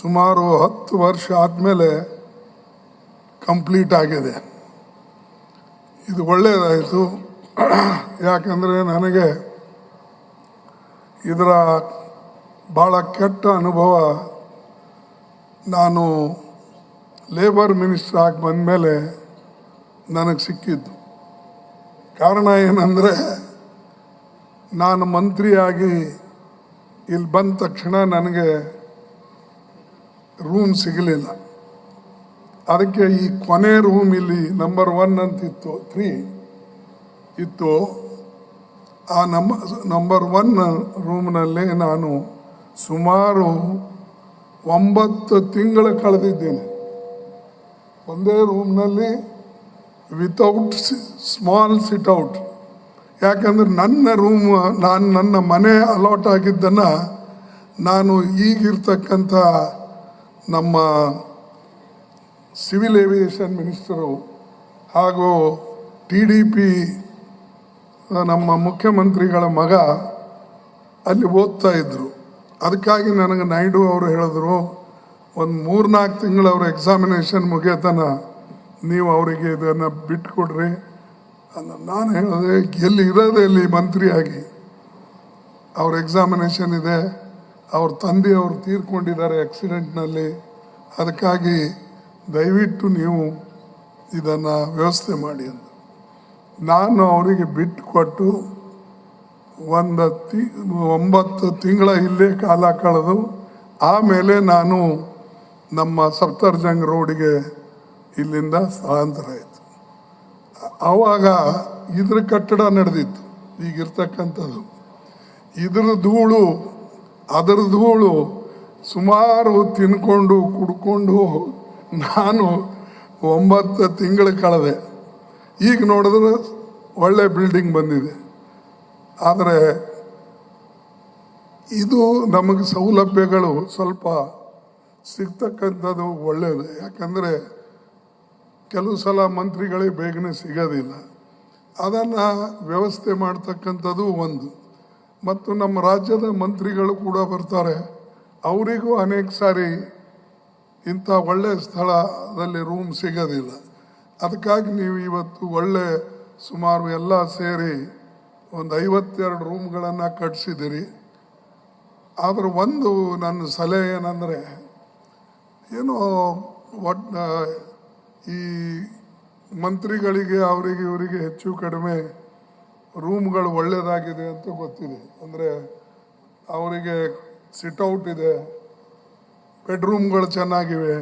ಸುಮಾರು ಹತ್ತು ವರ್ಷ ಆದಮೇಲೆ ಕಂಪ್ಲೀಟ್ ಆಗಿದೆ. ಇದು ಒಳ್ಳೆಯದಾಯಿತು ಯಾಕಂದರೆ ನನಗೆ ಇದರ ಭಾಳ ಕೆಟ್ಟ ಅನುಭವ ನಾನು ಲೇಬರ್ ಮಿನಿಸ್ಟರ್ ಆಗಿ ಬಂದಮೇಲೆ ನನಗೆ ಸಿಕ್ಕಿದ್ದು. ಕಾರಣ ಏನಂದರೆ ನಾನು ಮಂತ್ರಿಯಾಗಿ ಇಲ್ಲಿ ಬಂದ ತಕ್ಷಣ ನನಗೆ ರೂಮ್ ಸಿಗಲಿಲ್ಲ. ಅದಕ್ಕೆ ಈ ಕೊನೆ ರೂಮ್ ಇಲ್ಲಿ ನಂಬರ್ ಒನ್ ಅಂತಿತ್ತು ತ್ರೀ ಇತ್ತು. ಆ ನಮ್ಮ ನಂಬರ್ ಒನ್ ರೂಮ್ನಲ್ಲಿ ನಾನು ಸುಮಾರು ಒಂಬತ್ತು ತಿಂಗಳು ಕಳೆದಿದ್ದೇನೆ. ಒಂದೇ ರೂಮ್ನಲ್ಲಿ ವಿತೌಟ್ ಸ್ಮಾಲ್ ಸಿಟ್ಔಟ್ ಯಾಕಂದ್ರೆ ನನ್ನ ರೂಮ್ ನಾನು ನನ್ನ ಮನೆ ಅಲಾಟ್ ಆಗಿದ್ದನ್ನು ನಾನು ಈಗಿರ್ತಕ್ಕಂಥ ನಮ್ಮ ಸಿವಿಲ್ ಏವಿಯೇಷನ್ ಮಿನಿಸ್ಟರು ಹಾಗೂ ಟಿ ಡಿ ಪಿ ನಮ್ಮ ಮುಖ್ಯಮಂತ್ರಿಗಳ ಮಗ ಅಲ್ಲಿ ಓದ್ತಾ ಇದ್ದರು ಅದಕ್ಕಾಗಿ ನನಗೆ ನಾಯ್ಡು ಅವರು ಹೇಳಿದ್ರು, ಒಂದು ಮೂರ್ನಾಲ್ಕು ತಿಂಗಳು ಅವ್ರ ಎಕ್ಸಾಮಿನೇಷನ್ ಮುಗಿಯತನ ನೀವು ಅವರಿಗೆ ಇದನ್ನು ಬಿಟ್ಕೊಡ್ರಿ ಅಂದ ನಾನು ಹೇಳಿದೆ. ಎಲ್ಲಿ ಇರೋದೆ ಇಲ್ಲಿ ಮಂತ್ರಿಯಾಗಿ. ಅವ್ರ ಎಕ್ಸಾಮಿನೇಷನ್ ಇದೆ. ಅವ್ರ ತಂದೆ ಅವರು ತೀರ್ಕೊಂಡಿದ್ದಾರೆ ಆಕ್ಸಿಡೆಂಟ್ನಲ್ಲಿ. ಅದಕ್ಕಾಗಿ ದಯವಿಟ್ಟು ನೀವು ಇದನ್ನು ವ್ಯವಸ್ಥೆ ಮಾಡಿ ಅಂತ. ನಾನು ಅವರಿಗೆ ಬಿಟ್ಟು ಕೊಟ್ಟು ಒಂದು ತಿ, ಒಂಬತ್ತು ತಿಂಗಳ ಇಲ್ಲೇ ಕಾಲ ಕಳೆದು, ಆಮೇಲೆ ನಾನು ನಮ್ಮ ಸಪ್ತರ್ಜಂಗ್ ರೋಡಿಗೆ ಇಲ್ಲಿಂದ ಸ್ಥಳಾಂತರ ಆಯಿತು. ಆವಾಗ ಇದ್ರ ಕಟ್ಟಡ ನಡೆದಿತ್ತು, ಈಗಿರ್ತಕ್ಕಂಥದ್ದು. ಇದ್ರ ಧೂಳು ಅದರ ಧೂಳು ಸುಮಾರು ತಿನ್ಕೊಂಡು ಕುಡ್ಕೊಂಡು ನಾನು ಒಂಬತ್ತು ತಿಂಗಳು ಕಳೆದೆ. ಈಗ ನೋಡಿದ್ರೆ ಒಳ್ಳೆ ಬಿಲ್ಡಿಂಗ್ ಬಂದಿದೆ. ಆದರೆ ಇದು ನಮಗೆ ಸೌಲಭ್ಯಗಳು ಸ್ವಲ್ಪ ಸಿಗ್ತಕ್ಕಂಥದ್ದು ಒಳ್ಳೆಯದು ಯಾಕಂದರೆ ಕೆಲವು ಸಲ ಮಂತ್ರಿಗಳಿಗೆ ಬೇಗನೆ ಸಿಗೋದಿಲ್ಲ. ಅದನ್ನು ವ್ಯವಸ್ಥೆ ಮಾಡ್ತಕ್ಕಂಥದ್ದು ಒಂದು. ಮತ್ತು ನಮ್ಮ ರಾಜ್ಯದ ಮಂತ್ರಿಗಳು ಕೂಡ ಬರ್ತಾರೆ. ಅವರಿಗೂ ಅನೇಕ ಸಾರಿ ಇಂಥ ಒಳ್ಳೆಯ ಸ್ಥಳದಲ್ಲಿ ರೂಮ್ ಸಿಗೋದಿಲ್ಲ. ಅದಕ್ಕಾಗಿ ನೀವು ಇವತ್ತು ಒಳ್ಳೆ ಸುಮಾರು ಎಲ್ಲ ಸೇರಿ ಒಂದು ಐವತ್ತೆರಡು ರೂಮ್ಗಳನ್ನು ಕಟ್ಟಿಸಿದ್ದೀರಿ ಆದರೆ ಒಂದು ನನ್ನ ಸಲಹೆ ಏನಂದರೆ, ಏನೋ ಒಟ್ ಈ ಮಂತ್ರಿಗಳಿಗೆ, ಅವರಿಗೆ, ಇವರಿಗೆ ಹೆಚ್ಚು ಕಡಿಮೆ ರೂಮ್ಗಳು ಒಳ್ಳೆಯದಾಗಿದೆ ಅಂತ ಗೊತ್ತಿದೆ. ಅಂದರೆ ಅವರಿಗೆ ಸಿಟ್ಔಟ್ ಇದೆ ಬೆಡ್ರೂಮ್ಗಳು ಚೆನ್ನಾಗಿವೆ.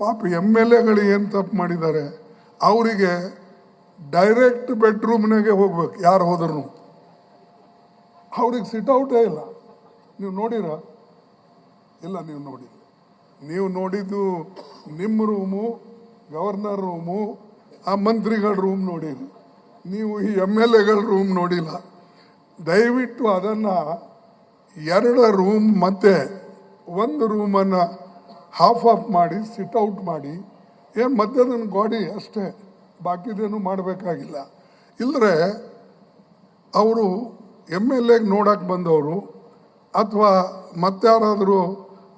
ಪಾಪ ಎಂ ಎಲ್ ಎಗಳು ಏನು ತಪ್ಪು ಮಾಡಿದ್ದಾರೆ? ಅವರಿಗೆ ಡೈರೆಕ್ಟ್ ಬೆಡ್ರೂಮ್ನಾಗೆ ಹೋಗ್ಬೇಕು, ಯಾರು ಹೋದ್ರು ಅವ್ರಿಗೆ ಸಿಟ್ಔಟೇ ಇಲ್ಲ. ನೀವು ನೋಡಿರ? ಇಲ್ಲ, ನೀವು ನೋಡಿ ನೀವು ನೋಡಿದ್ದು ನಿಮ್ಮ ರೂಮು, ಗವರ್ನರ್ ರೂಮು, ಆ ಮಂತ್ರಿಗಳ ರೂಮ್ ನೋಡಿರಿ ನೀವು ಈ ಎಂ ಎಲ್ ಎಗಳ ರೂಮ್ ನೋಡಿಲ್ಲ. ದಯವಿಟ್ಟು ಅದನ್ನು ಎರಡು ರೂಮ್ ಮತ್ತೆ ಒಂದು ರೂಮನ್ನು ಹಾಫ್ ಆಫ್ ಮಾಡಿ ಸಿಟ್ ಔಟ್ ಮಾಡಿ. ಏನು ಮಧ್ಯದ ಗೋಡಿ ಅಷ್ಟೇ, ಬಾಕಿದೇನು ಮಾಡಬೇಕಾಗಿಲ್ಲ. ಇಲ್ಲರೆ ಅವರು ಎಂ ಎಲ್ ಎಗೆ ನೋಡಕ್ಕೆ ಬಂದವರು, ಅಥವಾ ಮತ್ತಾರಾದರೂ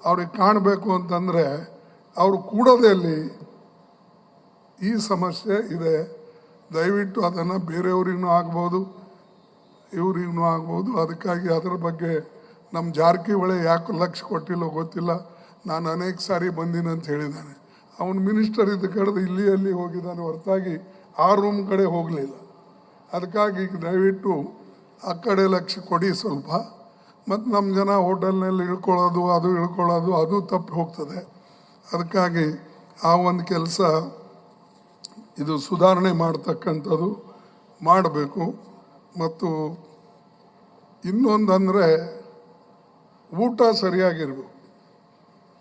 ಅವ್ರಿಗೆ ಕಾಣಬೇಕು ಅಂತಂದರೆ ಅವರು ಕೂಡೋದಲ್ಲಿ ಈ ಸಮಸ್ಯೆ ಇದೆ. ದಯವಿಟ್ಟು ಅದನ್ನು ಬೇರೆಯವ್ರಿಗೂ ಆಗ್ಬೋದು ಇವ್ರಿಗೂ ಆಗ್ಬೋದು. ಅದಕ್ಕಾಗಿ ಅದರ ಬಗ್ಗೆ ನಮ್ಮ ಜಾರಕಿಹೊಳಿ ಯಾಕೆ ಲಕ್ಷ ಕೊಟ್ಟಿಲ್ಲೋ ಗೊತ್ತಿಲ್ಲ. ನಾನು ಅನೇಕ ಸಾರಿ ಬಂದೀನಿ ಅಂತ ಹೇಳಿದ್ದಾನೆ ಅವನು ಮಿನಿಸ್ಟರ್ ಇದ್ದ ಕಡೆದು ಇಲ್ಲಿ ಅಲ್ಲಿ ಹೋಗಿದ್ದಾನೆ ಹೊರತಾಗಿ ಆ ರೂಮ್ ಕಡೆ ಹೋಗಲಿಲ್ಲ. ಅದಕ್ಕಾಗಿ ದಯವಿಟ್ಟು ಆ ಕಡೆ ಲಕ್ಷ ಕೊಡಿ ಸ್ವಲ್ಪ. ಮತ್ತು ನಮ್ಮ ಜನ ಹೋಟೆಲ್ನಲ್ಲಿ ಇಳ್ಕೊಳ್ಳೋದು, ಅದು ಇಳ್ಕೊಳ್ಳೋದು, ಅದು ತಪ್ಪಿ ಹೋಗ್ತದೆ. ಅದಕ್ಕಾಗಿ ಆ ಒಂದು ಕೆಲಸ ಇದು ಸುಧಾರಣೆ ಮಾಡ್ತಕ್ಕಂಥದ್ದು ಮಾಡಬೇಕು. ಮತ್ತು ಇನ್ನೊಂದಂದರೆ ಊಟ ಸರಿಯಾಗಿರ್ಬೇಕು.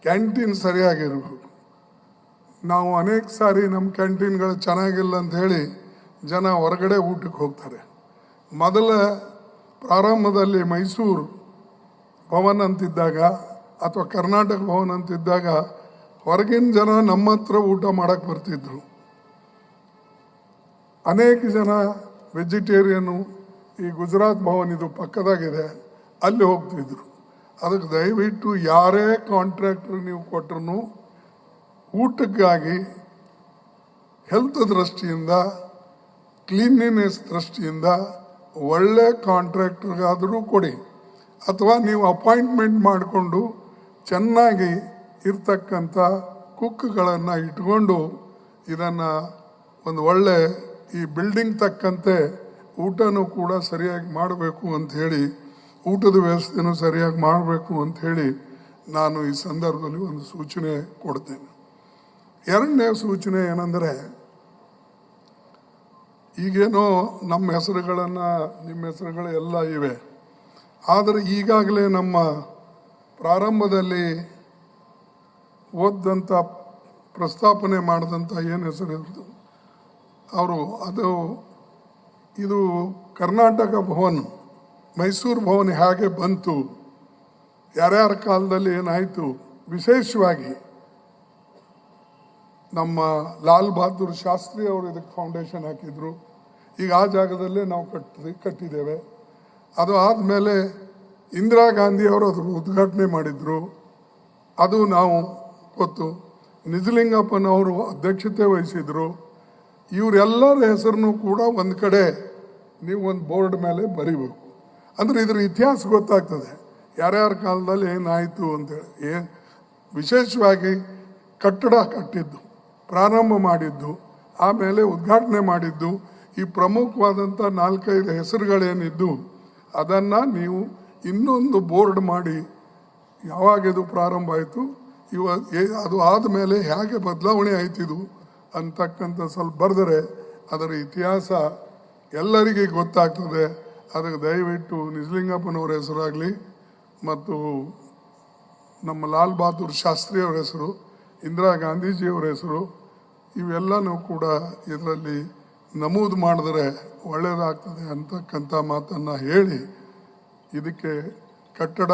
ಕ್ಯಾಂಟೀನ್ ಸರಿಯಾಗಿರಬೇಕು. ನಾವು ಅನೇಕ ಸಾರಿ ನಮ್ಮ ಕ್ಯಾಂಟೀನ್ಗಳು ಚೆನ್ನಾಗಿಲ್ಲ ಅಂತ ಹೇಳಿ ಜನ ಹೊರಗಡೆ ಊಟಕ್ಕೆ ಹೋಗ್ತಾರೆ. ಮೊದಲ ಪ್ರಾರಂಭದಲ್ಲಿ ಮೈಸೂರು ಭವನ್ ಅಂತಿದ್ದಾಗ ಅಥವಾ ಕರ್ನಾಟಕ ಭವನ್ ಅಂತಿದ್ದಾಗ ಹೊರಗಿನ ಜನ ನಮ್ಮ ಹತ್ರ ಊಟ ಮಾಡಕ್ಕೆ ಬರ್ತಿದ್ರು. ಅನೇಕ ಜನ ವೆಜಿಟೇರಿಯನ್ನು ಈ ಗುಜರಾತ್ ಭವನ್ ಇದು ಪಕ್ಕದಾಗಿದೆ, ಅಲ್ಲಿ ಹೋಗ್ತಿದ್ರು. ಅದಕ್ಕೆ ದಯವಿಟ್ಟು ಯಾರೇ ಕಾಂಟ್ರಾಕ್ಟರ್ ನೀವು ಕೊಟ್ಟರು ಊಟಕ್ಕಾಗಿ ಹೆಲ್ತ್ ದೃಷ್ಟಿಯಿಂದ ಕ್ಲೀನ್ಲಿನೆಸ್ ದೃಷ್ಟಿಯಿಂದ ಒಳ್ಳೆ ಕಾಂಟ್ರಾಕ್ಟರ್ಗಾದರೂ ಕೊಡಿ. ಅಥವಾ ನೀವು ಅಪಾಯಿಂಟ್ಮೆಂಟ್ ಮಾಡಿಕೊಂಡು ಚೆನ್ನಾಗಿ ಇರ್ತಕ್ಕಂಥ ಕುಕ್ಗಳನ್ನು ಇಟ್ಕೊಂಡು ಇದನ್ನು ಒಂದು ಒಳ್ಳೆ ಈ ಬಿಲ್ಡಿಂಗ್ ತಕ್ಕಂತೆ ಊಟನೂ ಕೂಡ ಸರಿಯಾಗಿ ಮಾಡಬೇಕು ಅಂತ ಹೇಳಿ, ಊಟದ ವ್ಯವಸ್ಥೆನೂ ಸರಿಯಾಗಿ ಮಾಡಬೇಕು ಅಂತ ಹೇಳಿ ನಾನು ಈ ಸಂದರ್ಭದಲ್ಲಿ ಒಂದು ಸೂಚನೆ ಕೊಡ್ತೇನೆ. ಎರಡನೇ ಸೂಚನೆ ಏನಂದರೆ, ಈಗೇನೋ ನಮ್ಮ ಹೆಸರುಗಳನ್ನು, ನಿಮ್ಮ ಹೆಸರುಗಳು ಎಲ್ಲ ಇವೆ. ಆದರೆ ಈಗಾಗಲೇ ನಮ್ಮ ಪ್ರಾರಂಭದಲ್ಲಿ ಓದ್ದಂಥ, ಪ್ರಸ್ತಾಪನೆ ಮಾಡಿದಂಥ ಏನು ಹೆಸರು ಇರೋದು ಅವರು ಅದು, ಇದು ಕರ್ನಾಟಕ ಭವನ್, ಮೈಸೂರು ಭವನ್ ಹೇಗೆ ಬಂತು, ಯಾರ್ಯಾರ ಕಾಲದಲ್ಲಿ ಏನಾಯಿತು, ವಿಶೇಷವಾಗಿ ನಮ್ಮ ಲಾಲ್ ಬಹದ್ದೂರ್ ಶಾಸ್ತ್ರಿ ಅವರು ಇದಕ್ಕೆ ಫೌಂಡೇಶನ್ ಹಾಕಿದ್ರು. ಈಗ ಆ ಜಾಗದಲ್ಲೇ ನಾವು ಕಟ್ಟಿ, ಕಟ್ಟಿದ್ದೇವೆ. ಅದು ಆದಮೇಲೆ ಇಂದಿರಾ ಗಾಂಧಿ ಅವರು ಅದ್ರ ಉದ್ಘಾಟನೆ ಮಾಡಿದರು. ಅದು ನಾವು ಗೊತ್ತು. ನಿಜಲಿಂಗಪ್ಪನವರು ಅಧ್ಯಕ್ಷತೆ ವಹಿಸಿದ್ರು. ಇವರೆಲ್ಲರ ಹೆಸರನ್ನು ಕೂಡ ಒಂದು ಕಡೆ ನೀವು ಒಂದು ಬೋರ್ಡ್ ಮೇಲೆ ಬರೀಬೇಕು. ಅಂದರೆ ಇದ್ರ ಇತಿಹಾಸ ಗೊತ್ತಾಗ್ತದೆ. ಯಾರ್ಯಾರ ಕಾಲದಲ್ಲಿ ಏನಾಯಿತು ಅಂತೇಳಿ ಏ, ವಿಶೇಷವಾಗಿ ಕಟ್ಟಡ ಕಟ್ಟಿದ್ದು, ಪ್ರಾರಂಭ ಮಾಡಿದ್ದು, ಆಮೇಲೆ ಉದ್ಘಾಟನೆ ಮಾಡಿದ್ದು, ಈ ಪ್ರಮುಖವಾದಂಥ ನಾಲ್ಕೈದು ಹೆಸರುಗಳೇನಿದ್ದು, ಅದನ್ನು ನೀವು ಇನ್ನೊಂದು ಬೋರ್ಡ್ ಮಾಡಿ ಯಾವಾಗ ಇದು ಪ್ರಾರಂಭ ಆಯಿತು, ಇವ ಅದು ಆದಮೇಲೆ ಹೇಗೆ ಬದಲಾವಣೆ ಆಯ್ತಿದು ಅಂತಕ್ಕಂಥ ಸ್ವಲ್ಪ ಬರೆದರೆ ಅದರ ಇತಿಹಾಸ ಎಲ್ಲರಿಗೆ ಗೊತ್ತಾಗ್ತದೆ. ಅದಕ್ಕೆ ದಯವಿಟ್ಟು ನಿಜಲಿಂಗಪ್ಪನವ್ರ ಹೆಸರಾಗಲಿ ಮತ್ತು ನಮ್ಮ ಲಾಲ್ ಬಹದ್ದೂರ್ ಶಾಸ್ತ್ರಿ ಅವರ ಹೆಸರು, ಇಂದಿರಾ ಗಾಂಧೀಜಿಯವರ ಹೆಸರು, ಇವೆಲ್ಲನೂ ಕೂಡ ಇದರಲ್ಲಿ ನಮೂದು ಮಾಡಿದ್ರೆ ಒಳ್ಳೆಯದಾಗ್ತದೆ ಅಂತಕ್ಕಂಥ ಮಾತನ್ನು ಹೇಳಿ ಇದಕ್ಕೆ ಕಟ್ಟಡ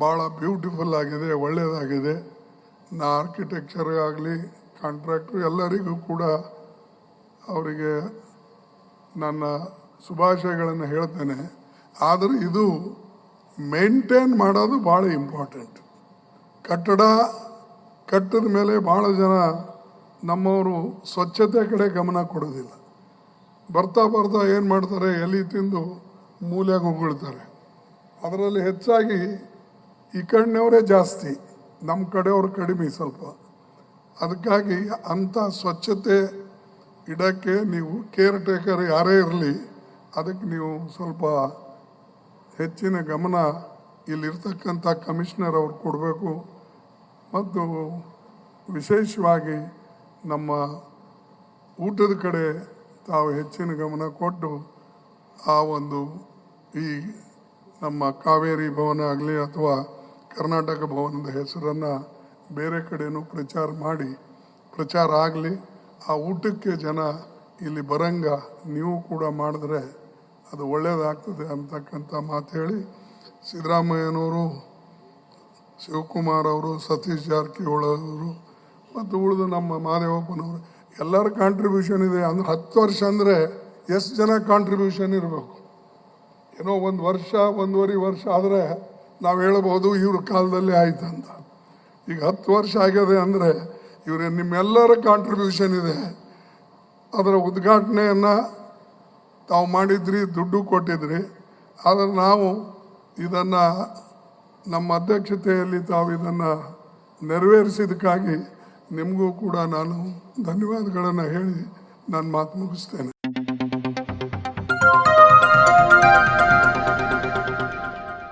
ಭಾಳ ಬ್ಯೂಟಿಫುಲ್ ಆಗಿದೆ ಒಳ್ಳೆಯದಾಗಿದೆ ನಾ ಆರ್ಕಿಟೆಕ್ಚರ್ ಆಗಲಿ ಕಾಂಟ್ರಾಕ್ಟ್ರು ಎಲ್ಲರಿಗೂ ಕೂಡ ಅವರಿಗೆ ನನ್ನ ಶುಭಾಶಯಗಳನ್ನು ಹೇಳ್ತೇನೆ. ಆದರೆ ಇದು ಮೇಂಟೈನ್ ಮಾಡೋದು ಭಾಳ ಇಂಪಾರ್ಟೆಂಟ್. ಕಟ್ಟಡ ಕಟ್ಟದ ಮೇಲೆ ಭಾಳ ಜನ ನಮ್ಮವರು ಸ್ವಚ್ಛತೆ ಕಡೆ ಗಮನ ಕೊಡೋದಿಲ್ಲ. ಬರ್ತಾ ಬರ್ತಾ ಏನು ಮಾಡ್ತಾರೆ? ಎಲ್ಲಿ ತಿಂದು ಮೂಲೆಗೆ ಉಗುಳ್ತಾರೆ ಅದರಲ್ಲಿ ಹೆಚ್ಚಾಗಿ ಈ ಕಣ್ಣವರೇ ಜಾಸ್ತಿ. ನಮ್ಮ ಕಡೆಯವರು ಕಡಿಮೆ ಸ್ವಲ್ಪ. ಅದಕ್ಕಾಗಿ ಅಂಥ ಸ್ವಚ್ಛತೆ ಇಡಕ್ಕೆ ನೀವು ಕೇರ್ ಟೇಕರ್ ಯಾರೇ ಇರಲಿ, ಅದಕ್ಕೆ ನೀವು ಸ್ವಲ್ಪ ಹೆಚ್ಚಿನ ಗಮನ ಇಲ್ಲಿರ್ತಕ್ಕಂಥ ಕಮಿಷನರ್ ಅವ್ರು ಕೊಡಬೇಕು. ಮತ್ತು ವಿಶೇಷವಾಗಿ ನಮ್ಮ ಊಟದ ಕಡೆ ತಾವು ಹೆಚ್ಚಿನ ಗಮನ ಕೊಟ್ಟು ಆ ಒಂದು ಈ ನಮ್ಮ ಕಾವೇರಿ ಭವನ ಆಗಲಿ ಅಥವಾ ಕರ್ನಾಟಕ ಭವನದ ಹೆಸರನ್ನು ಬೇರೆ ಕಡೆನೂ ಪ್ರಚಾರ ಮಾಡಿ, ಪ್ರಚಾರ ಆಗಲಿ, ಆ ಊಟಕ್ಕೆ ಜನ ಇಲ್ಲಿ ಬರಂಗ, ನೀವು ಕೂಡ ಮಾಡಿದ್ರೆ ಅದು ಒಳ್ಳೆಯದಾಗ್ತದೆ ಅಂತಕ್ಕಂಥ ಮಾತು ಹೇಳಿ ಸಿದ್ದರಾಮಯ್ಯನವರು, ಶಿವಕುಮಾರ್ ಅವರು, ಸತೀಶ್ ಜಾರಕಿಹೊಳವರು ಮತ್ತು ಉಳಿದು ನಮ್ಮ ಮಾದೇವಪ್ಪನವರು, ಎಲ್ಲರ ಕಾಂಟ್ರಿಬ್ಯೂಷನ್ ಇದೆ. ಅಂದ್ರೆ ಹತ್ತು ವರ್ಷ ಅಂದರೆ ಎಷ್ಟು ಜನ ಕಾಂಟ್ರಿಬ್ಯೂಷನ್ ಇರಬೇಕು? ಏನೋ ಒಂದು ವರ್ಷ, ಒಂದೂವರೆ ವರ್ಷ ಆದರೆ ನಾವು ಹೇಳ್ಬೋದು ಇವ್ರ ಕಾಲದಲ್ಲಿ ಆಯ್ತು ಅಂತ ಈಗ ಹತ್ತು ವರ್ಷ ಆಗಿದೆ ಅಂದರೆ ಇವ್ರ ನಿಮ್ಮೆಲ್ಲರ ಕಾಂಟ್ರಿಬ್ಯೂಷನ್ ಇದೆ. ಅದರ ಉದ್ಘಾಟನೆಯನ್ನು ತಾವು ಮಾಡಿದ್ರಿ, ದುಡ್ಡು ಕೊಟ್ಟಿದ್ರಿ. ಆದರೆ ನಾವು ಇದನ್ನು ನಮ್ಮ ಅಧ್ಯಕ್ಷತೆಯಲ್ಲಿ ತಾವು ಇದನ್ನು ನೆರವೇರಿಸಿದ್ದಕ್ಕಾಗಿ ನಿಮಗೂ ಕೂಡ ನಾನು ಧನ್ಯವಾದಗಳನ್ನು ಹೇಳಿ ನಾನು ಮಾತು ಮುಗಿಸ್ತೇನೆ.